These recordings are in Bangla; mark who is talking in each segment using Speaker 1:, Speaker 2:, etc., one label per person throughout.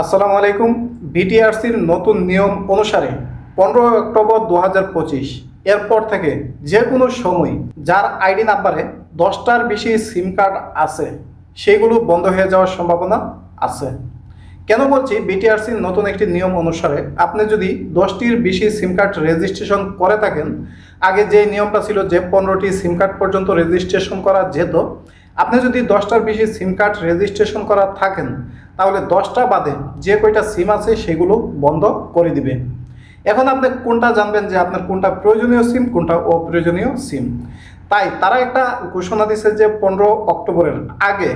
Speaker 1: আসসালামু আলাইকুম, বিটিআরসির নতুন নিয়ম অনুসারে পনেরোই অক্টোবর দু হাজার পঁচিশ, এরপর থেকে যে কোনো সময় যার আইডি নাম্বারে দশটার বেশি সিম কার্ড আছে, সেগুলো বন্ধ হয়ে যাওয়ার সম্ভাবনা আছে। কেন বলছি বিটিআরসির নতুন একটি নিয়ম অনুসারে? আপনি যদি দশটির বেশি সিম কার্ড রেজিস্ট্রেশন করে থাকেন, আগে যে নিয়মটা ছিল যে পনেরোটি সিম কার্ড পর্যন্ত রেজিস্ট্রেশন করা যেত আপনি যদি দশটার বেশি সিম কার্ড রেজিস্ট্রেশন করা থাকেন, তাহলে দশটা বাদে যে কয়টা সিম আছে সেগুলো বন্ধ করে দিবে। এখন আপনি কোনটা জানবেন যে আপনার কোনটা প্রয়োজনীয় সিম কোনটা অপ্রয়োজনীয় সিম তাই তারা একটা ঘোষণা দিছে যে পনেরো অক্টোবরের আগে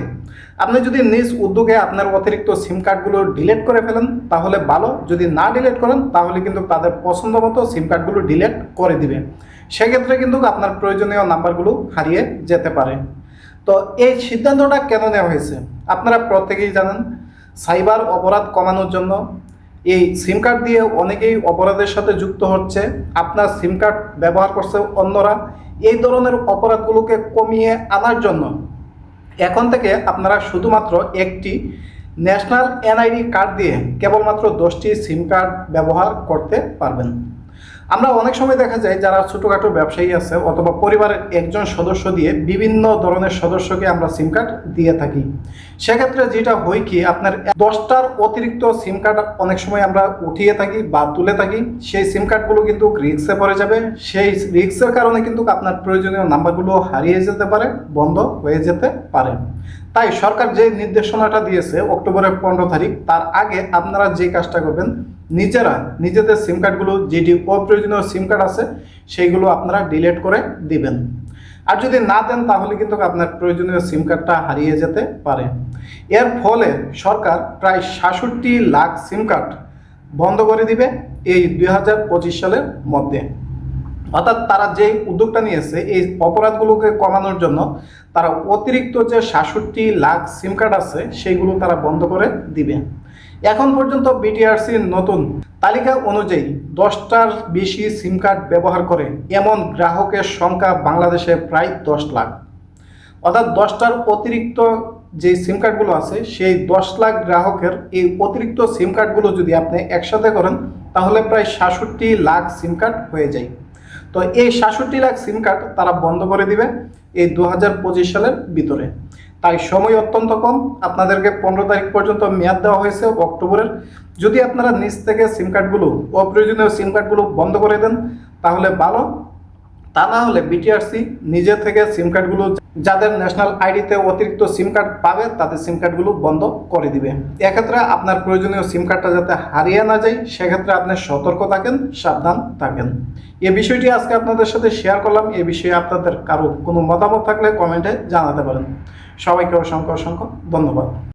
Speaker 1: আপনি যদি নিজ উদ্যোগে আপনার অতিরিক্ত সিম কার্ডগুলো ডিলিট করে ফেলেন, তাহলে ভালো। যদি না ডিলেট করেন, তাহলে কিন্তু তাদের পছন্দ মতো সিম কার্ডগুলো ডিলিট করে দিবে। সেক্ষেত্রে কিন্তু আপনার প্রয়োজনীয় নাম্বারগুলো হারিয়ে যেতে পারে। তো এই সিদ্ধান্তটা কেন নেওয়া হয়েছে? আপনারা প্রত্যেকেই জানেন, সাইবার অপরাধ কমানোর জন্য এই সিম কার্ড দিয়ে অনেকেই অপরাধের সাথে যুক্ত হচ্ছে। আপনার সিম কার্ড ব্যবহার করছে অন্যরা। এই ধরনের অপরাধগুলোকে কমিয়ে আনার জন্য এখন থেকে আপনারা শুধুমাত্র একটি ন্যাশনাল এনআইডি কার্ড দিয়ে কেবলমাত্র দশটি সিম কার্ড ব্যবহার করতে পারবেন। আমরা অনেক সময় দেখা যায় যারা ছোটোখাটো ব্যবসায়ী আছে অথবা পরিবারের একজন সদস্য দিয়ে বিভিন্ন ধরনের সদস্যকে আমরা সিম কার্ড দিয়ে থাকি। সেক্ষেত্রে যেটা হয় কি, আপনার দশটার অতিরিক্ত সিম কার্ড অনেক সময় আমরা উঠিয়ে থাকি বা তুলে থাকি। সেই সিম কার্ডগুলো কিন্তু রিক্সে পড়ে যাবে। সেই রিক্সের কারণে কিন্তু আপনার প্রয়োজনীয় নাম্বারগুলো হারিয়ে যেতে পারে, বন্ধ হয়ে যেতে পারে। তাই সরকার যে নির্দেশনাটা দিয়েছে অক্টোবরের পনেরো তারিখ, তার আগে আপনারা যে কাজটা করবেন নিজেরা নিজেদের সিম কার্ডগুলো যেটি অপ্রয়োজনীয় সিম কার্ড আছে, সেইগুলো আপনারা ডিলেট করে দিবেন। আর যদি না দেন, তাহলে কিন্তু আপনার প্রয়োজনীয় সিম কার্ডটা হারিয়ে যেতে পারে। এর ফলে সরকার প্রায় সাতষট্টি লাখ সিম কার্ড বন্ধ করে দিবে এই দুই হাজার পঁচিশ সালের মধ্যে। অর্থাৎ তারা যে উদ্যোগটা নিয়েছে, এই অপরাধগুলোকে কমানোর জন্য তারা অতিরিক্ত যে সাতষট্টি লাখ সিম কার্ড আছে, সেইগুলো তারা বন্ধ করে দিবে। এখন পর্যন্ত বিটিআরসির নতুন তালিকা অনুযায়ী দশটার বেশি সিম কার্ড ব্যবহার করে এমন গ্রাহকের সংখ্যা বাংলাদেশে প্রায় দশ লাখ। অর্থাৎ দশটার অতিরিক্ত যে সিম কার্ডগুলো আছে, সেই দশ লাখ গ্রাহকের এই অতিরিক্ত সিম কার্ডগুলো যদি আপনি একসাথে করেন, তাহলে প্রায় সাতষট্টি লাখ সিম কার্ড হয়ে যায়। তো এই সাতষট্টি লাখ সিম কার্ড তারা বন্ধ করে দিবে এই দু হাজার পঁচিশ সালের ভিতরে। তাই সময় অত্যন্ত কম। আপনাদেরকে পনেরো তারিখ পর্যন্ত মেয়াদ দেওয়া হয়েছে অক্টোবরের। যদি আপনারা নিচ থেকে সিম কার্ডগুলো অপ্রয়োজনীয় সিম কার্ডগুলো বন্ধ করে দেন, তাহলে ভালো। তা না হলে বিটিআরসি নিজে থেকে সিম কার্ডগুলো যাদের ন্যাশনাল আইডিতে অতিরিক্ত সিম কার্ড পাবে, তাদের সিম কার্ডগুলো বন্ধ করে দিবে। এক্ষেত্রে আপনার প্রয়োজনীয় সিম কার্ডটা যাতে হারিয়ে না যায়, সেক্ষেত্রে আপনি সতর্ক থাকেন, সাবধান থাকেন। এ বিষয়টি আজকে আপনাদের সাথে শেয়ার করলাম। এ বিষয়ে আপনাদের কারও কোনো মতামত থাকলে কমেন্টে জানাতে পারেন। সবাইকে অসংখ্য অসংখ্য ধন্যবাদ।